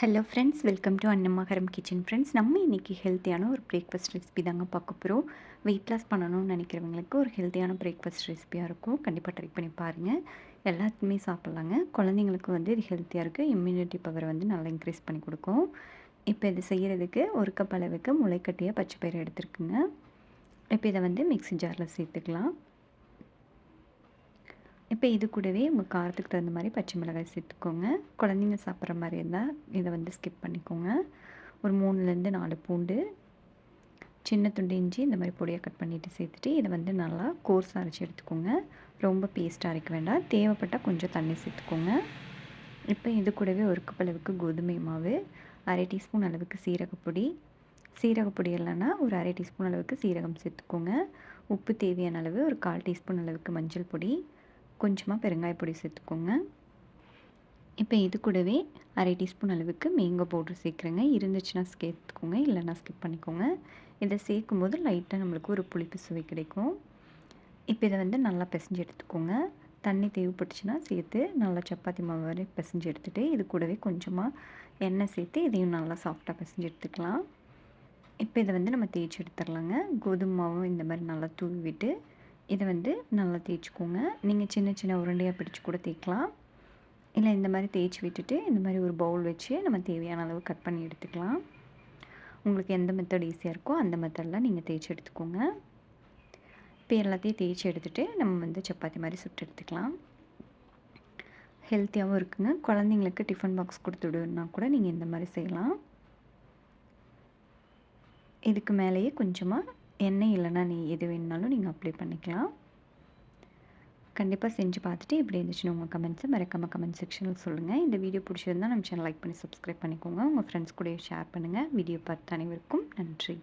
Hello friends welcome to Annamakaram kitchen friends நம்ம இன்றைக்கி ஹெல்த்தியான ஒரு பிரேக்ஃபாஸ்ட் ரெசிபி தாங்க பார்க்க போகிறோம் வெயிட் லாஸ் பண்ணணும்னு நினைக்கிறவங்களுக்கு ஒரு ஹெல்த்தியான பிரேக்ஃபாஸ்ட் ரெசிபியாக இருக்கும். கண்டிப்பாக ட்ரை பண்ணி பாருங்கள் எல்லாத்துக்குமே சாப்பிட்லாங்க. குழந்தைங்களுக்கு வந்து இது ஹெல்த்தியாக இருக்குது இம்யூனிட்டி பவரை வந்து நல்லா இன்க்ரீஸ் பண்ணி கொடுக்கும். இப்போ இது செய்கிறதுக்கு ஒரு கப் அளவுக்கு முளைக்கட்டிய பச்சை பயிர் எடுத்துருக்குங்க. இப்போ இதை வந்து மிக்ஸி ஜாரில் சேர்த்துக்கலாம். இப்போ இது கூடவே உங்கள் காரத்துக்கு தகுந்த மாதிரி பச்சை மிளகாய் சேர்த்துக்கோங்க. குழந்தைங்க சாப்பிட்ற மாதிரி இருந்தால் இதை வந்து ஸ்கிப் பண்ணிக்கோங்க. ஒரு மூணுலேருந்து நாலு பூண்டு சின்ன துண்டு இஞ்சி இந்த மாதிரி பொடியாக கட் பண்ணிவிட்டு சேர்த்துட்டு இதை வந்து நல்லா கோர்ஸ் அரைச்சி எடுத்துக்கோங்க. ரொம்ப பேஸ்ட்டாக அரைக்க வேண்டாம். தேவைப்பட்டால் கொஞ்சம் தண்ணி சேர்த்துக்கோங்க. இப்போ இது கூடவே ஒரு கப் அளவுக்கு கோதுமை மாவு அரை டீஸ்பூன் அளவுக்கு சீரகப்பொடி சீரகப்பொடி இல்லைன்னா ஒரு அரை டீஸ்பூன் அளவுக்கு சீரகம் சேர்த்துக்கோங்க. உப்பு தேவையான அளவு ஒரு கால் டீஸ்பூன் அளவுக்கு மஞ்சள் பொடி. கொஞ்சமாக பெருங்காய பொடி சேர்த்துக்கோங்க. இப்போ இது கூடவே அரை டீஸ்பூன் அளவுக்கு மேங்கோ பவுட்ரு சேர்க்குறேங்க. இருந்துச்சுன்னா சேர்த்துக்கோங்க இல்லைன்னா ஸ்கிப் பண்ணிக்கோங்க. இதை சேர்க்கும் போது லைட்டாக நம்மளுக்கு ஒரு புளிப்பு சுவை கிடைக்கும். இப்போ இதை வந்து நல்லா பிசைஞ்சு எடுத்துக்கோங்க. தண்ணி தேவைப்பட்டுச்சுன்னா சேர்த்து நல்லா சப்பாத்தி மாவு வரை பிசைஞ்சு எடுத்துகிட்டு இது கூடவே கொஞ்சமாக எண்ணெய் சேர்த்து இதையும் நல்லா சாஃப்டாக பிசைஞ்சு எடுத்துக்கலாம். இப்போ இதை வந்து நம்ம தேய்ச்சி எடுத்துடலாங்க. கோதுமை மாவும் இந்த மாதிரி நல்லா தூவி விட்டு இதை வந்து நல்லா தேய்ச்சிக்கோங்க. நீங்கள் சின்ன சின்ன உருண்டையாக பிடிச்சி கூட தேய்க்கலாம். இல்லை இந்த மாதிரி தேய்ச்சி விட்டுட்டு இந்த மாதிரி ஒரு பவுல் வச்சு நம்ம தேவையான அளவு கட் பண்ணி எடுத்துக்கலாம். உங்களுக்கு எந்த மெத்தட் ஈஸியாக இருக்கோ அந்த மெத்தடில் நீங்கள் தேய்ச்சி எடுத்துக்கோங்க. இப்போ எல்லாத்தையும் தேய்ச்சி எடுத்துகிட்டு நம்ம வந்து சப்பாத்தி மாதிரி சுட்டு எடுத்துக்கலாம். ஹெல்த்தியாகவும் இருக்குங்க. குழந்தைங்களுக்கு டிஃபன் பாக்ஸ் கொடுத்துடுன்னா கூட நீங்கள் இந்த மாதிரி செய்யலாம். இதுக்கு மேலேயே கொஞ்சமாக எண்ணெய் இல்லைன்னா நீ எது வேணுனாலும் நீங்கள் அப்ளை பண்ணிக்கலாம். கண்டிப்பாக செஞ்சு பார்த்துட்டு எப்படி இருந்துச்சுன்னு உங்கள் கமெண்ட்ஸை மறக்காமல் கமெண்ட் செக்ஷனில் சொல்லுங்கள் இந்த வீடியோ பிடிச்சிருந்தால் நம்ம சேனல் லைக் பண்ணி சப்ஸ்கிரைப் பண்ணிக்கோங்க. உங்கள் ஃப்ரெண்ட்ஸ் கூட ஷேர் பண்ணுங்கள் வீடியோ பார்த்து அனைவருக்கும் நன்றி.